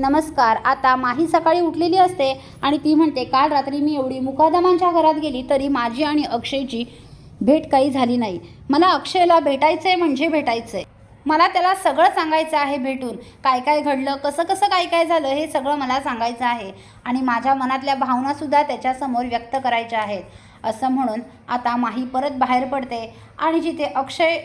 नमस्कार आता माही सकाळी उठलेली असते आणि ती म्हणते काल रात्री मी एवढी मुकादमांच्या घरात गेली तरी माझी आणि अक्षयची भेट काही झाली नाही. मला अक्षयला भेटायचं आहे म्हणजे भेटायचं आहे मला त्याला सगळं सांगायचं आहे भेटून. काय काय घडलं कसं कसं काय काय झालं हे सगळं मला सांगायचं आहे आणि माझ्या मनातल्या भावनासुद्धा त्याच्यासमोर व्यक्त करायच्या आहेत. असं म्हणून आता माही परत बाहेर पडते आणि जिथे अक्षय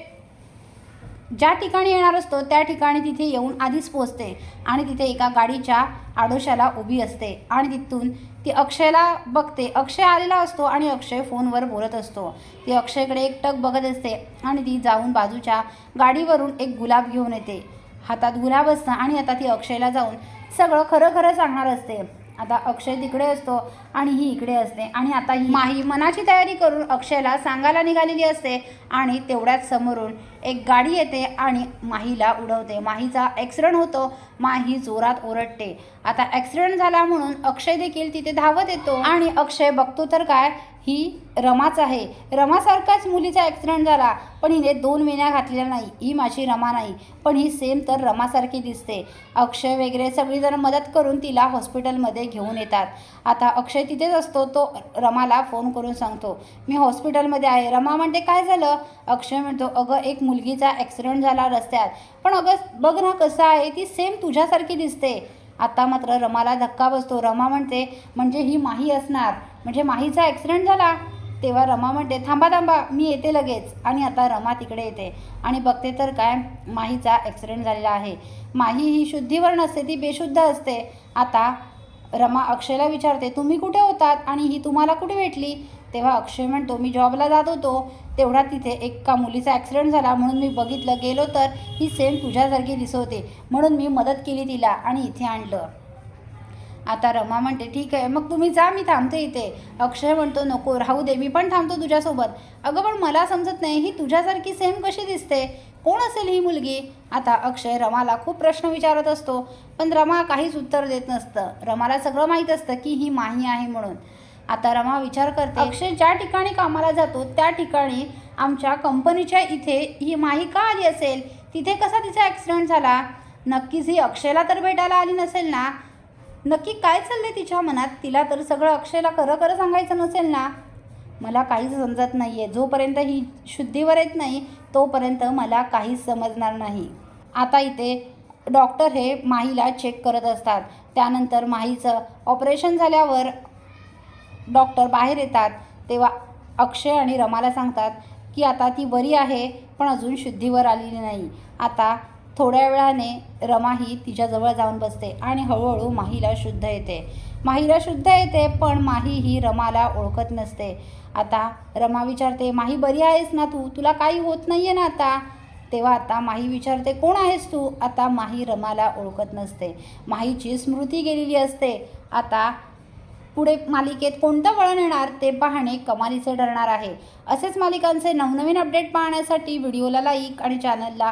ज्या ठिकाणी येणार असतो त्या ठिकाणी तिथे येऊन आधीच पोचते आणि तिथे एका गाडीच्या आडोशाला उभी असते आणि तिथून ती अक्षयला बघते. अक्षय आलेला असतो आणि अक्षय फोनवर बोलत असतो. ती अक्षयकडे एकटक बघत असते आणि ती जाऊन बाजूच्या गाडीवरून एक गुलाब घेऊन येते. हातात गुलाब असतं आणि आता ती अक्षयला जाऊन सगळं खरं खरं सांगणार असते. आता अक्षय तिकडे असतो आणि ही इकडे असते आणि आता ही माही मनाची तयारी करून अक्षयला सांगायला निघालेली असते आणि तेवढ्याच समोरून एक गाडी येते आणि माहीला उडवते. माहीचा ॲक्सिडंट होतो. माही जोरात ओरडते. आता ॲक्सिडंट झाला म्हणून अक्षय देखील तिथे धावत येतो. आणि अक्षय बघतो तर काय? ही रमाच आहे. रमासारखाच मुलीचा ॲक्सिडेंट झाला. पण हिने दोन विण्या घातलेल्या नाही. ही माझी रमा नाही. पण ही सेम तर रमासारखी दिसते. अक्षय वगैरे सगळीजण मदत करून तिला हॉस्पिटलमध्ये घेऊन येतात. आता अक्षय तिथेच असतो. तो रमाला फोन करून सांगतो. मी हॉस्पिटलमध्ये आहे. रमा म्हणते काय झालं? अक्षय म्हणतो अगं एक मुलगीचा ॲक्सिडेंट झाला रस्त्यात. पण अगं बघ ना कसं आहे ती सेम तुझ्यासारखी दिसते. आता मात्र रमाला धक्का बसतो. रमा म्हणते म्हणजे ही माही असणार. म्हणजे माहीचा ॲक्सिडेंट झाला. तेव्हा रमा म्हणते थांबा थांबा मी येते लगेच. आणि आता रमा तिकडे येते. आणि बघते तर काय माहीचा ॲक्सिडेंट झालेला आहे. माही ही शुद्धीवर नसते ती बेशुद्ध असते. आता रमा अक्षयला विचारते तुम्ही कुठे होतात आणि ही तुम्हाला कुठे भेटली? तेव्हा अक्षय म्हणतो मी जॉबला जात होतो. तेवढा तिथे एका मुलीचा ॲक्सिडेंट झाला. म्हणून मी बघितलं गेलो तर ही सेम तुझ्यासारखी दिसवते म्हणून मी मदत केली तिला आणि इथे आणलं. आता रमा म्हणते ठीक आहे मग तुम्ही जा मी थांबते इथे. अक्षय म्हणतो नको राहू दे मी पण थांबतो तुझ्यासोबत. अगं पण मला समजत नाही ही तुझ्यासारखी सेम कशी दिसते? कोण असेल ही मुलगी? आता अक्षय रमाला खूप प्रश्न विचारत असतो पण रमा काहीच उत्तर देत नसतं. रमाला सगळं माहीत असतं की ही माही आहे म्हणून. आता रमा विचार करते अक्षय ज्या ठिकाणी कामाला जातो त्या ठिकाणी आमच्या कंपनीच्या इथे ही माही का आली असेल? तिथे कसा तिचा ॲक्सिडेंट झाला? नक्कीच ही अक्षयला तर भेटायला आली नसेल ना? नक्की काय चाललंय तिच्या मनात? तिला तर सगळं अक्षयला खरं खरं सांगायचं नसेल ना? मला काहीच समजत नाही आहे जोपर्यंत ही शुद्धीवर येत नाही तोपर्यंत मला काहीच समजणार नाही. आता इथे डॉक्टर हे माहीला चेक करत असतात. त्यानंतर माहीचं ऑपरेशन झाल्यावर डॉक्टर बाहेर येतात. तेव्हा अक्षय आणि रमाला सांगतात की आता ती बरी आहे पण अजून शुद्धीवर आलेली नाही. आता थोड्या वेळाने रमा ही तिच्याजवळ जाऊन बसते आणि हळूहळू माहीला शुद्ध येते. माहीला शुद्ध येते पण माही ही रमाला ओळखत नसते. आता रमा विचारते माही बरी आहेस ना तू? तुला काही होत नाही आहे ना आता? तेव्हा आता माही विचारते कोण आहेस तू? आता माही रमाला ओळखत नसते. माहीची स्मृती गेलेली असते. आता पुढे मालिकेत कोणतं वळण येणार ते पाहणे कमालीचे ठरणार आहे. असेच मालिकांचे नवनवीन अपडेट पाहण्यासाठी व्हिडिओला लाईक आणि चॅनलला